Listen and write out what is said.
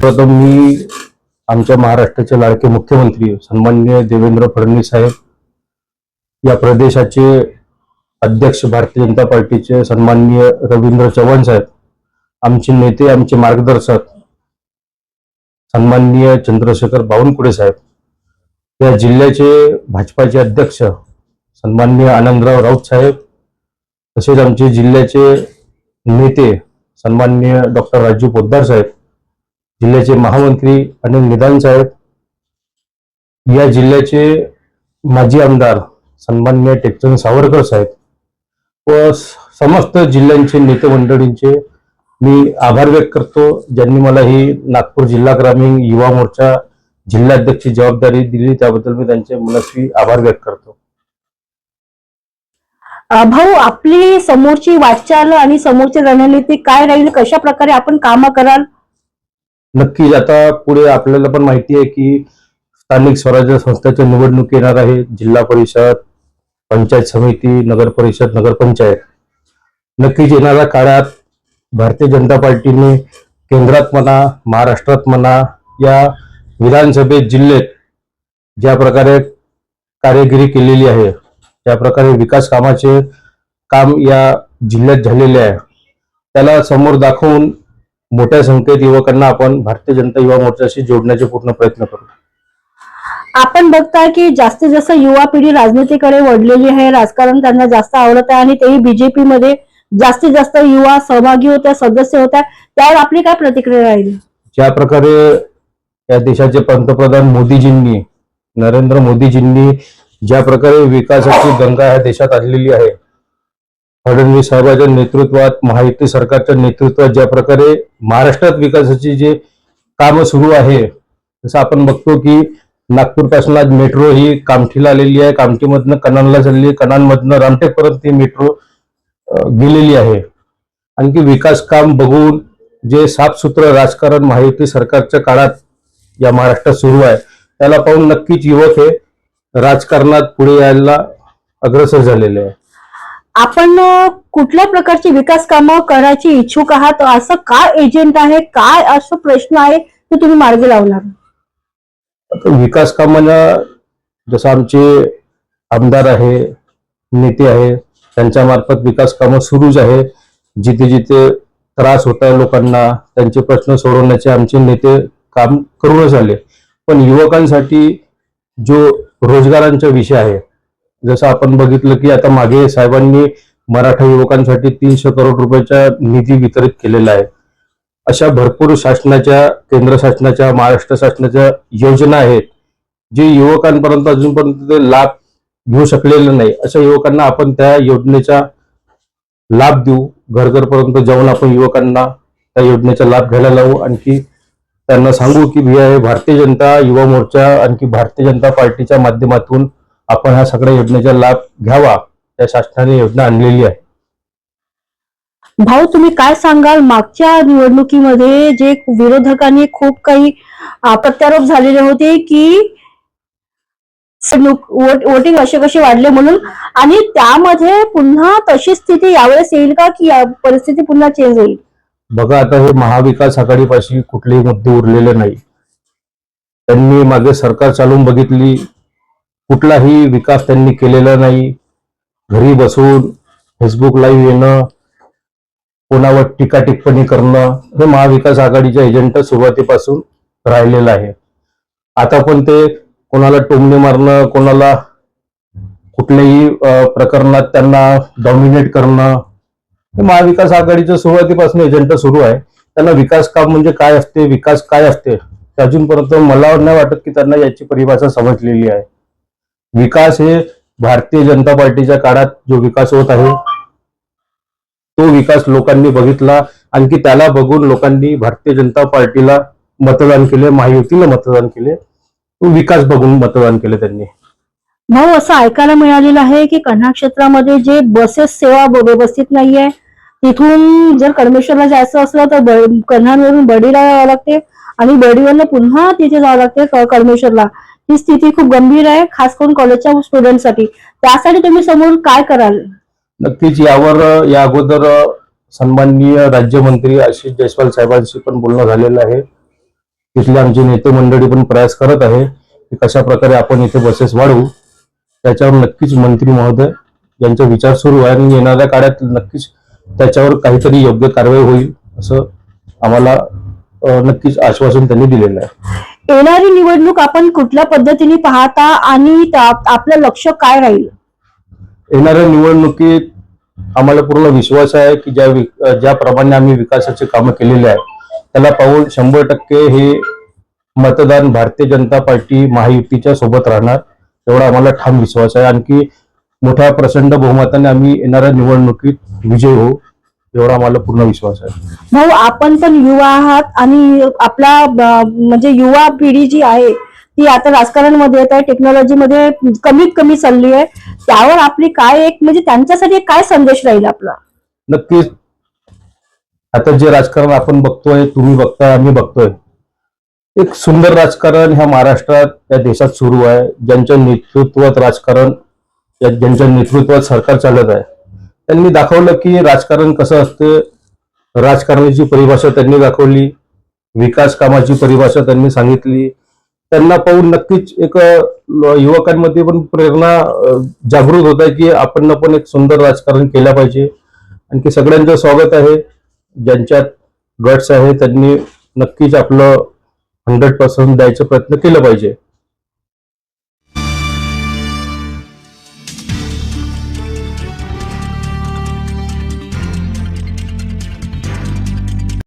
प्रथम मी आमच्या महाराष्ट्राचे लाडके मुख्यमंत्री सन्माननीय देवेंद्र फडणवीस साहेब या प्रदेशाचे अध्यक्ष भारतीय जनता पार्टीचे सन्माननीय रवींद्र चव्हाण साहेब आमचे नेते आमचे मार्गदर्शक सन्माननीय चंद्रशेखर बावनकुळे साहेब या जिल्ह्याचे भाजपाचे अध्यक्ष सन्माननीय आनंदराव राऊत साहेब तसेच आमचे जिल्ह्याचे नेते सन्माननीय डॉक्टर राजू पोद्दार साहेब जिल्ह्याचे महामंत्री अनिल निदान साहेब या जिल्ह्याचे माजी आमदार सन्मान्य टेकचंद सावरकर साहेब व समस्त जिल्ह्यांचे नेते मंडळींचे मी आभार व्यक्त करतो. ज्यांनी मला ही नागपूर जिल्हा ग्रामीण युवा मोर्चा जिल्हाध्यक्षची जबाबदारी दिली त्याबद्दल मी त्यांचे मनस्वी आभार व्यक्त करतो. भाऊ आपली समोरची वाटचाल आणि समोरची रणनीती काय राहील? कशा प्रकारे आपण काम कराल? नक्कीच. आता पुढे आपल्याला पण माहिती आहे की स्थानिक स्वराज्य संस्थेच्या निवडणूक येणार आहे. जिल्हा परिषद पंचायत समिती नगर परिषद नगरपंचायत नक्कीच येणाऱ्या काळात भारतीय जनता पार्टीने केंद्रात म्हणा महाराष्ट्रात म्हणा या विधानसभेत जिल्ह्यात ज्या प्रकारे कार्यगिरी केलेली आहे ज्या प्रकारे विकास कामाचे काम या जिल्ह्यात झालेले आहे त्याला समोर दाखवून मोठ्या संख्येत युवकांना आपण भारतीय जनता युवा मोर्चाशी जोडण्याचे पूर्ण प्रयत्न करू. आपण बघताय की जास्तीत जास्त युवा पिढी राजनीतीकडे वळलेली आहे. राजकारण त्यांना जास्त आवडत आहे आणि तेही बीजेपी मध्ये जास्तीत जास्त युवा सहभागी होत्या सदस्य होत्या. त्यावर आपली काय प्रतिक्रिया राहील? ज्या प्रकारे या देशाचे पंतप्रधान मोदीजींनी नरेंद्र मोदीजींनी ज्या प्रकारे विकासाची गंगा ह्या देशात आणलेली आहे फडणवीस साहेबांच्या नेतृत्वात महायुती सरकारच्या नेतृत्वात ज्या प्रकारे महाराष्ट्रात विकासाची जे कामं सुरू आहे जसं आपण बघतो की नागपूरपासून आज मेट्रो ही कामठीला आलेली आहे कामठीमधनं कणानला चालली आहे कणानमधनं रामटेकपर्यंत ही मेट्रो गेलेली आहे. आणखी विकास काम बघून जे साफसुथरं राजकारण महायुती सरकारच्या काळात या महाराष्ट्रात सुरू आहे त्याला पाहून नक्कीच युवक हे राजकारणात पुढे यायला अग्रसर झालेले आहे. आपण कुठल्या प्रकारची विकास कामं करायची इच्छुक आहात? असं काय एजंट आहे? काय असं प्रश्न आहे? ते तुम्ही मार्गी लावणार. विकास कामाला जसं आमचे आमदार आहे नेते आहे त्यांच्या मार्फत विकास कामं सुरूच आहे. जिथे जिथे त्रास होत आहे लोकांना त्यांचे प्रश्न सोडवण्याचे आमचे नेते काम करूनच आले. पण युवकांसाठी जो रोजगारांचा विषय आहे जसं आपण बघितलं की आता मागे साहेबांनी मराठा युवकांसाठी तीनशे करोड रुपयाचा निधी वितरित केलेला आहे. अशा भरपूर शासनाच्या केंद्र शासनाच्या महाराष्ट्र शासनाच्या योजना आहेत जे युवकांपर्यंत अजूनपर्यंत ते लाभ घेऊ शकलेले नाही. अशा युवकांना आपण त्या योजनेचा लाभ देऊ. घर घरपर्यंत जाऊन आपण युवकांना त्या योजनेचा लाभ घ्यायला लावू. आणखी त्यांना सांगू की भैया हे भारतीय जनता युवा मोर्चा आणखी भारतीय जनता पार्टीच्या माध्यमातून आपण ह्या सगळ्या योजनेचा लाभ घ्यावा त्या शासनाने योजना आणलेली आहे. भाऊ तुम्ही काय सांगाल? मागच्या निवडणुकीमध्ये जे विरोधकांनी खूप काही प्रत्यारोप झालेले होते की वोटिंग असे कसे वाढले म्हणून आणि त्यामध्ये पुन्हा तशी स्थिती यावेळेस येईल का? की या परिस्थिती पुन्हा चेंज होईल? बघा आता हे महाविकास आघाडीपाशी कुठलेही मुद्दे उरलेले नाही. त्यांनी मागे सरकार चालवून बघितली कुठलाही विकास त्यांनी केलेला नाही. घरी बसून फेसबुक लाईव्ह येणं कोणावर टीका टिप्पणी करणं हे महाविकास आघाडीच्या एजंट सुरुवातीपासून राहिलेलं आहे. आता पण ते कोणाला टोमणे मारणं कोणाला कुठल्याही प्रकरणात त्यांना डॉमिनेट करणं हे महाविकास आघाडीचं सुरुवातीपासून एजंट सुरू आहे. त्यांना विकास काम म्हणजे काय असते विकास काय असते अजूनपर्यंत मला नाही वाटत की त्यांना याची परिभाषा समजलेली आहे. विकास हे भारतीय जनता पार्टीच्या काळात जो विकास होत आहे तो विकास लोकांनी बघितला. आणखी त्याला बघून लोकांनी भारतीय जनता पार्टीला मतदान केले महायुतीला मतदान केले. तो विकास बघून मतदान केले त्यांनी. भाऊ असं ऐकायला मिळालेलं आहे की कन्हा क्षेत्रामध्ये जे बसेस सेवा व्यवस्थित नाहीये तिथून जर कडमेश्वरला जायचं असलं तर कन्हावरून बडीला जावं लागते आणि बडीवरनं पुन्हा तिथे जावं लागते कर्मेश्वरला कडमेश्वरला ही स्थिती खूप गंभीर आहे खास करून कॉलेजच्या स्टुडंटसाठी त्यासाठी तुम्ही समोर काय कराल? नक्कीच यावर या अगोदर सन्माननीय राज्यमंत्री आशिष जयस्वाल साहेबांशी पण बोलणं झालेलं आहे. तिथले आमचे नेते मंडळी पण प्रयास करत आहे की कशा प्रकारे आपण इथे बसेस वाढवू. त्याच्यावर नक्कीच मंत्री महोदय यांचा विचार सुरू आहे आणि येणाऱ्या काळात नक्कीच त्याच्यावर काहीतरी योग्य कारवाई होईल असं आम्हाला नक्कीच आश्वासन त्यांनी दिलेलं आहे. येणारी निवडणूक आपण कुठल्या पद्धतीने पाहता आणि त्या- आपलं लक्ष काय राहील? येणाऱ्या निवडणुकीत आम्हाला पूर्ण विश्वास आहे की ज्या ज्याप्रमाणे आम्ही विकासाचे कामं केलेले आहे त्याला पाहून शंभर टक्के हे मतदान भारतीय जनता पार्टी महायुतीच्या सोबत राहणार एवढा आम्हाला ठाम विश्वास आहे. आणखी मोठ्या प्रचंड बहुमताने आम्ही येणाऱ्या निवडणुकीत विजय होऊ. एवढा आम्हाला पूर्ण विश्वास आहे. भाऊ आपण पण युवा आहात आणि आपला ब- म्हणजे युवा पिढी जी आहे ती आता राजकारणामध्ये येत आहे टेक्नॉलॉजीमध्ये कमीत कमी चालली आहे. त्यावर आपली काय एक म्हणजे त्यांच्यासाठी एक काय संदेश राहील आपला? नक्कीच. आता जे राजकारण आपण बघतोय तुम्ही बघताय आम्ही बघतोय. एक सुंदर राजकारण ह्या महाराष्ट्रात या देशात सुरू आहे. ज्यांच्या नेतृत्वात राजकारण या- ज्यांच्या नेतृत्वात सरकार चालत आहे. त्यांनी दाखवलं की राजकारण कसं असते राजकारणाची परिभाषा त्यांनी दाखवली विकास कामाची परिभाषा त्यांनी सांगितली. त्यांना पाहून नक्कीच एक युवकांमध्ये पण प्रेरणा जागृत होत आहे की आपण पण एक सुंदर राजकारण केलं पाहिजे. आणखी सगळ्यांचं स्वागत आहे. ज्यांच्यात गट्स आहे त्यांनी नक्कीच आपलं हंड्रेड पर्सेंट द्यायचा प्रयत्न केला पाहिजे.